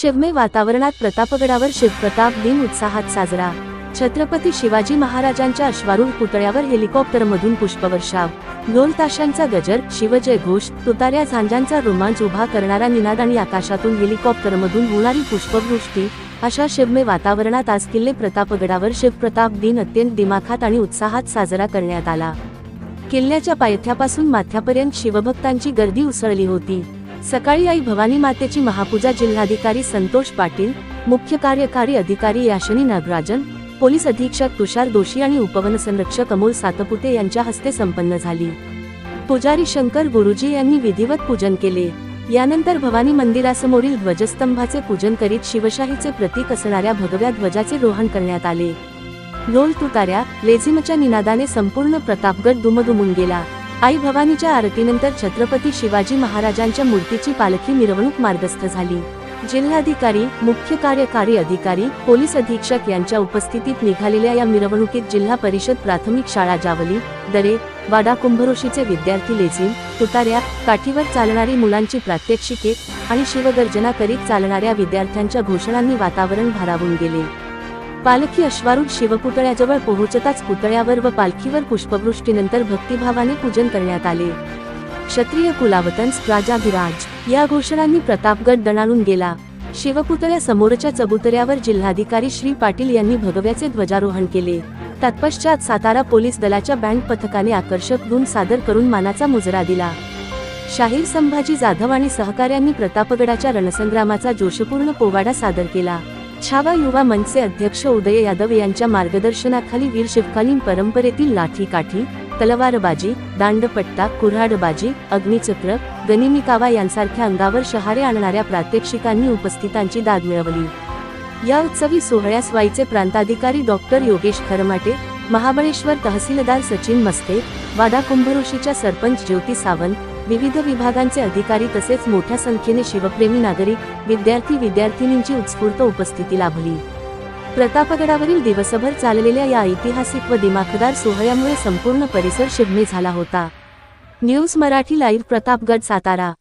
शिवमे वातावरणात प्रतापगडावर शिवप्रताप दिन उत्साहात साजरा. छत्रपती शिवाजी महाराजांच्या अश्वारूढ पुतळ्यावर हेलिकॉप्टरमधून पुष्पवर्षाव. ढोल ताशांचा गजर शिवजय घोष तुताऱ्या झांजांचा रोमांच उभा करणारा निनाद आणि आकाशातून हेलिकॉप्टरमधून होणारी पुष्पवृष्टी अशा शिवमे वातावरणात आज किल्ले प्रतापगडावर शिवप्रताप दिन अत्यंत दिमाखात आणि उत्साहात साजरा करण्यात आला. किल्ल्याच्या पायथ्यापासून माथ्यापर्यंत शिवभक्तांची गर्दी उसळली होती. सकाळी आई भवानी मातेची महापूजा जिल्हाधिकारी संतोष पाटील मुख्य कार्यकारी अधिकारी याशनी नागराजन पोलीस अधीक्षक तुषार दोशी आणि उपवन संरक्षक अमोल सातपुते यांच्या हस्ते संपन्न झाली. पुजारी शंकर गुरुजी यांनी विधिवत पूजन केले. यानंतर भवानी मंदिरासमोरील ध्वजस्तंभाचे पूजन करीत शिवशाहीचे प्रतीक असणाऱ्या भगव्या ध्वजाचे रोहण करण्यात आले. ढोल तुताऱ्या लेझिमच्या निनादाने संपूर्ण प्रतापगड दुमदुमून गेला. आई भवानीच्या आरतीनंतर छत्रपती शिवाजी महाराजांच्या मूर्तीची पालखी मिरवणूक मार्गस्थ झाली. जिल्हाधिकारी मुख्य कार्यकारी अधिकारी पोलीस अधीक्षक यांच्या उपस्थितीत निघालेल्या या मिरवणुकीत जिल्हा परिषद प्राथमिक शाळा जावली. दरे वाडा कुंभरोशीचे विद्यार्थी लेझिम तुताऱ्या काठीवर चालणारी मुलांची प्रात्यक्षिके आणि शिवगर्जना करीत चालणाऱ्या विद्यार्थ्यांच्या घोषणांनी वातावरण भारावून गेले. पालखी अश्वारूढ शिवपुतळ्याजवळ पोहोचताच पुतळ्यावर व पालखीवर पुष्पवृष्टीनंतर भक्तिभावाने पूजन करण्यात आले. क्षत्रिय कुलावतंस राजाधिराज या घोषणांनी प्रतापगड दणाणून गेला. शिवपुतळ्या समोरच्या चबुतऱ्यावर जिल्हाधिकारी श्री पाटील यांनी भगव्याचे ध्वजारोहण केले. तत्पश्चात सातारा पोलीस दलाच्या बँड पथकाने आकर्षक धून सादर करून मानाचा मुजरा दिला. शाहीर संभाजी जाधव आणि सहकाऱ्यांनी प्रतापगडाच्या रणसंग्रामाचा जोशपूर्ण पोवाडा सादर केला. छावा युवा मंचचे अध्यक्ष उदय यादव यांच्या मार्गदर्शनाखाली वीर शिवकालीन परंपरेतील लाठीकाठी तलवारबाजी दांडपट्टा कुऱ्हाडबाजी अग्निचक्र गनिमिकावा यांसारख्या अंगावर शहारे आणणाऱ्या प्रात्यक्षिकांनी उपस्थितांची दाद मिळवली. या उत्सवी सोहळ्यास वाईचे प्रांताधिकारी डॉक्टर योगेश खरमाटे महाबळेश्वर तहसीलदार सचिन मस्ते वादा कुंभ ऋषीच्या सरपंच ज्योती सावंत विविध विभागांचे अधिकारी तसेच मोठ्या संख्येने शिवप्रेमी नागरिक विद्यार्थी विद्यार्थिनींची उत्स्फूर्त उपस्थिती लाभली. प्रतापगडावरील दिवसभर चाललेल्या या ऐतिहासिक व दिमाखदार सोहळ्यामुळे संपूर्ण परिसर शिवमे झाला होता. News Marathi live Pratapgad Satara.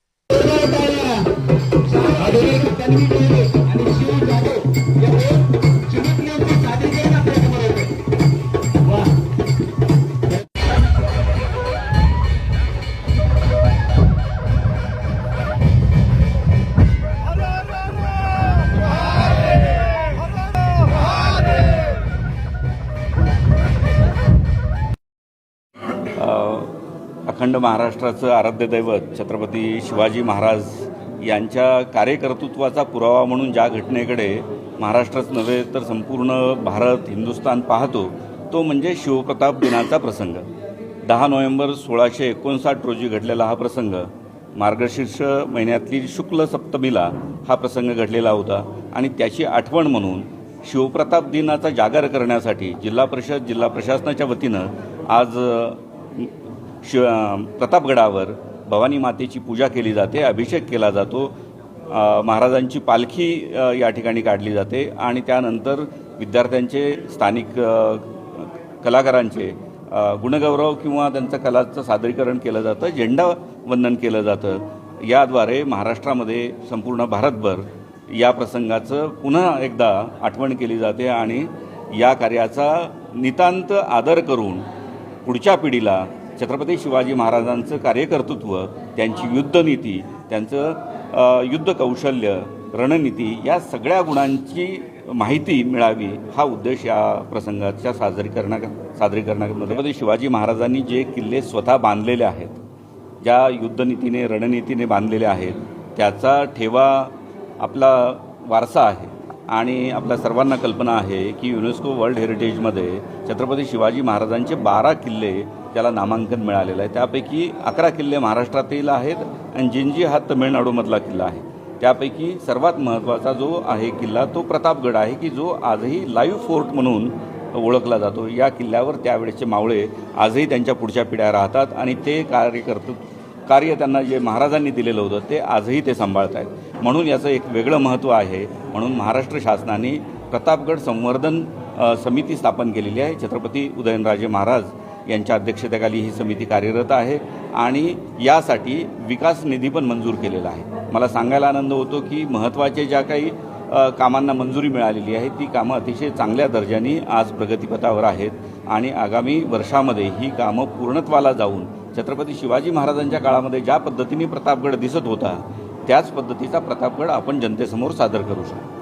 अखंड महाराष्ट्राचं आराध्य दैवत छत्रपती शिवाजी महाराज यांच्या कार्यकर्तृत्वाचा पुरावा म्हणून ज्या घटनेकडे महाराष्ट्रच नव्हे तर संपूर्ण भारत हिंदुस्थान पाहतो तो म्हणजे शिवप्रताप दिनाचा प्रसंग. दहा नोव्हेंबर सोळाशे एकोणसाठ रोजी घडलेला हा प्रसंग. मार्गशीर्ष महिन्यातली शुक्ल सप्तमीला हा प्रसंग घडलेला होता आणि त्याची आठवण म्हणून शिवप्रताप दिनाचा जागर करण्यासाठी जिल्हा परिषद जिल्हा प्रशासनाच्या वतीनं आज शिव प्रतापगडावर भवानी मातेची पूजा केली जाते अभिषेक केला जातो. महाराजांची पालखी या ठिकाणी काढली जाते आणि त्यानंतर विद्यार्थ्यांचे स्थानिक कलाकारांचे गुणगौरव किंवा त्यांचं कलाचं सादरीकरण केलं जातं झेंडा वंदन केलं जातं. याद्वारे महाराष्ट्रामध्ये संपूर्ण भारतभर या प्रसंगाचं पुन्हा एकदा आठवण केली जाते आणि या कार्याचा नितांत आदर करून पुढच्या पिढीला छत्रपती शिवाजी महाराजांचं कार्यकर्तृत्व त्यांची युद्धनीती त्यांचं युद्ध कौशल्य रणनीती या सगळ्या गुणांची माहिती मिळावी हा उद्देश या प्रसंगाच्या सादरीकरणा सादरीकरणा छत्रपती शिवाजी महाराजांनी जे किल्ले स्वतः बांधलेले आहेत ज्या युद्धनीतीने रणनीतीने बांधलेले आहेत त्याचा ठेवा आपला वारसा आहे आणि आपल्या सर्वांना कल्पना आहे की युनेस्को वर्ल्ड हेरिटेजमध्ये छत्रपती शिवाजी महाराजांचे बारा किल्ले त्याला नामांकन मिळालेलं आहे. त्यापैकी अकरा किल्ले महाराष्ट्रातील आहेत आणि जिंजी हा तमिळनाडूमधला किल्ला आहे. त्यापैकी सर्वात महत्त्वाचा जो आहे किल्ला तो प्रतापगड आहे की जो आजही लाईव्ह फोर्ट म्हणून ओळखला जातो. या किल्ल्यावर त्यावेळेचे मावळे आजही त्यांच्या पुढच्या पिढ्या राहतात आणि ते कार्यकर्त कार्य त्यांना जे महाराजांनी दिलेलं होतं ते आजही ते सांभाळत आहेत म्हणून याचं एक वेगळं महत्त्व आहे. म्हणून महाराष्ट्र शासनाने प्रतापगड संवर्धन समिती स्थापन केलेली आहे. छत्रपती उदयनराजे महाराज यांच्या अध्यक्षतेखाली ही समिती कार्यरत आहे आणि यासाठी विकास निधी पण मंजूर केलेला आहे. मला सांगायला आनंद होतो की महत्त्वाचे ज्या काही कामांना मंजुरी मिळालेली आहे ती कामं अतिशय चांगल्या दर्जाने आज प्रगतीपथावर आहेत आणि आगामी वर्षामध्ये ही कामं पूर्णत्वाला जाऊन छत्रपती शिवाजी महाराजांच्या काळामध्ये ज्या पद्धतीने प्रतापगड दिसत होता त्याच पद्धतीचा प्रतापगड आपण जनतेसमोर सादर करू शकतो.